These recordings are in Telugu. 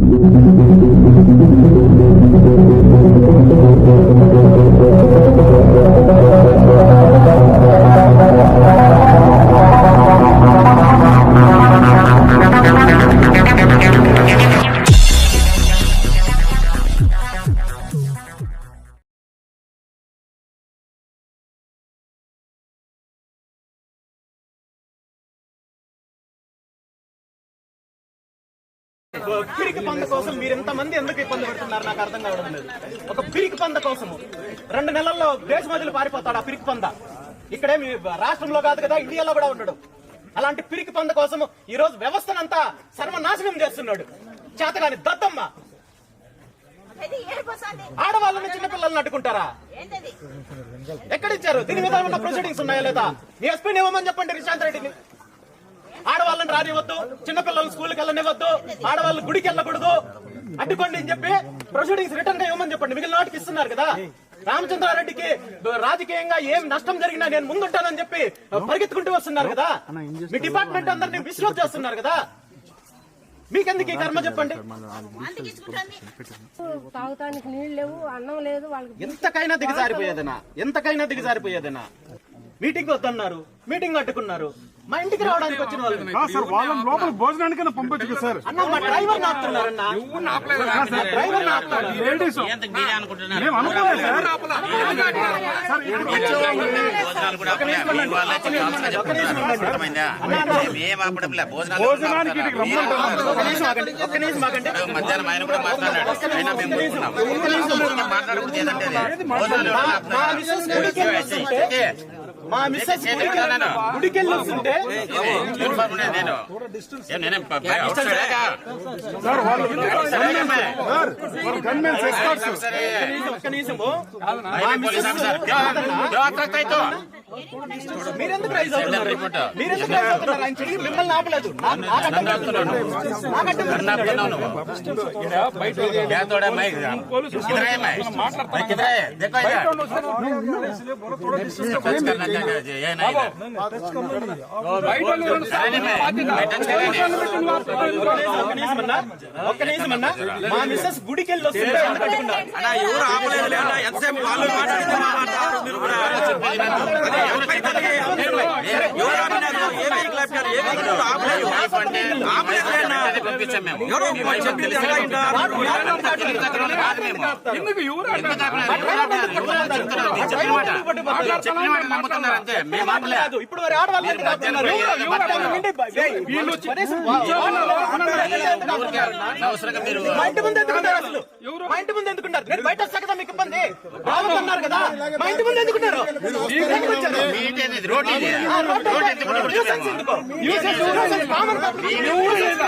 Thank you. పిరికి పంద కోసం మీరు ఎంతమంది ఎందుకు ఇబ్బంది పడుతున్నారు? నాకు అర్థం కావడం లేదు. ఒక పిరికి పంద కోసము. రెండు నెలల్లో దేశం వదిలి పారిపోతాడు ఆ పిరికి పంద. ఇక్కడే మీ రాష్ట్రంలో కాదు కదా ఇండియాలో కూడా ఉండడు. అలాంటి పిరికి పంద కోసం ఈ రోజు వ్యవస్థనంతా సర్వనాశనం చేస్తున్నాడు. చేతగాని దద్దమ్మ ఏడిపోసాంది. ఆడవాళ్ళని చిన్నపిల్లల్ని అడ్డుకుంటారా? ఎక్కడిచ్చారు? దీని మీద ఉన్న ప్రొసీడింగ్స్ ఉన్నాయా లేదా? మీ ఎస్పీని ఇవ్వమని చెప్పండి రిశాంత్ రెడ్డిని. ఆడవాళ్ళని రానివ్వద్దు చిన్నపిల్లలు స్కూల్కి వెళ్ళనివ్వద్దు ఆడవాళ్ళు గుడికి వెళ్ళకూడదు. అడ్డుకోండి అని చెప్పి ప్రొసీడింగ్స్ రిటర్న్గా ఇవ్వమని చెప్పండి. మిగిలిన వాటికి ఇస్తున్నారు కదా. రామచంద్రారెడ్డికి రాజకీయంగా ఏం నష్టం జరిగినా నేను ముందుంటానని చెప్పి పరిగెత్తుకుంటూ వస్తున్నారు కదా. మీ డిపార్ట్మెంట్ అందరినీ విశ్లోక్ చేస్తున్నారు కదా. మీకెందుకు ఈ కర్మ చెప్పండి. తాగుతానికి నీళ్ళు లేవు అన్నం లేదు వాళ్ళకి ఎంతకైనా దిగజారిపోయేదనా ఎంతకైనా దిగజారిపోయేదనా మీటింగ్ వద్దన్నారు మీటింగ్ అడ్డుకున్నారు. మా ఇంటికి రావడానికి వచ్చిన వాళ్ళు కాదు సార్ వాళ్ళని లోపల భోజనానికైనా పంపొచ్చు సార్ అన్న మా డ్రైవర్ నాపుతున్నారన్న డ్రైవర్ లేడీస్ మేము అనుకోలేదు భోజనానికి ఒక్క నిమిషం ఆగండి ఒక్క నిమిషం ఆగండి మధ్యాహ్నం ఆయన కూడా మాట్లాడాడు అయినా మేము మాట్లాడకూడదు మా- మిస్సెస్ గుడికి వెళ్ళి మా మిస్సెస్ నేను గుడికి చెప్తున్నాను. గుడికి వెళ్ళి వస్తుంటే. ఒక్క నిమిషము మీరెందుకు రైజ్ అవుతున్నారు? మా మిస్సెస్ గుడికి వెళ్ళి వస్తుంది ఎవరు ఆపలేదు ఎంతసేపు వాళ్ళు మాట్లాడుతున్నారు ఎందుకు ఎవరు ఇప్పుడు మరి ఆడవాళ్ళు మా ఇంటి ముందు ఎందుకుంటారు అసలు? మా ఇంటి ముందు ఎందుకుంటారు నేను బయట వస్తా కదా మీకు ఇబ్బంది. రావద్దన్నారు కదా. మా ఇంటి ముందు ఎందుకుంటారు ఎందుకు వచ్చారు? మీట్ అనేది రోడ్ ఇది. ఆ రోడ్డు రోడ్ ఎందుకు న్యూసెన్స్ ఎందుకు? Nuisance, nuisance, common public nuisance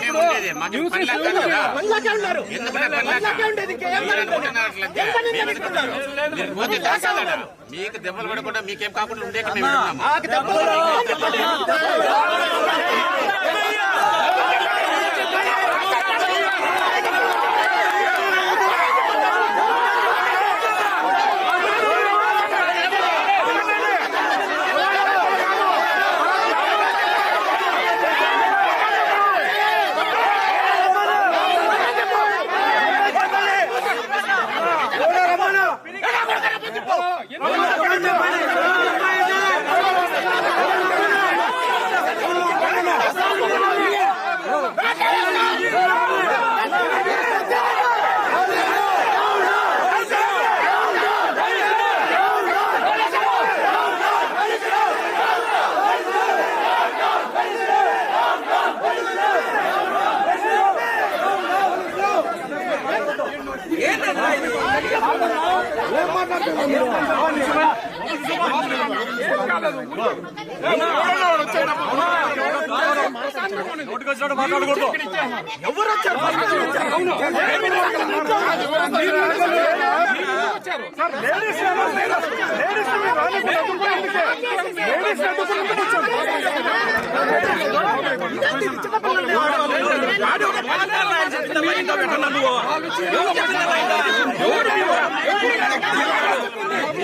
మేము ఉండేది మాకు పని లేదు కదా. మళ్ళాకే ఉన్నారు. ఎందుకంటే పని లేక? మళ్ళాకే ఉండేది ఇంకేం మీరు లేదు. అనుకుంటున్నారు అట్లంతే. ఎంత నింద మేము పెట్టుకుంటారు? మీరు పోతే దాసాలట. మీకు దెబ్బలు పడకుండా మీకేం కాకుండా ఉన్నాము మాకు దెబ్బలు తగిలినాయి చెప్పండి. ఎవరు వచ్చారు సార్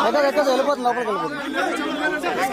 ఎక్కడ ఎక్కడ వెళ్ళిపోతుంది లోపలికి వెళ్ళిపోతుంది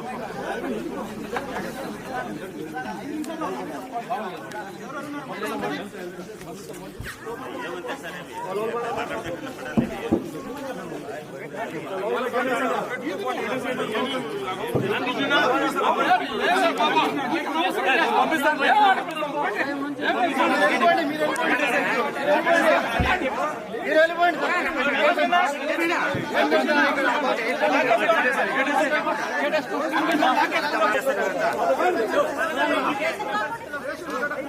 మీరు? వెళ్ళిపోండి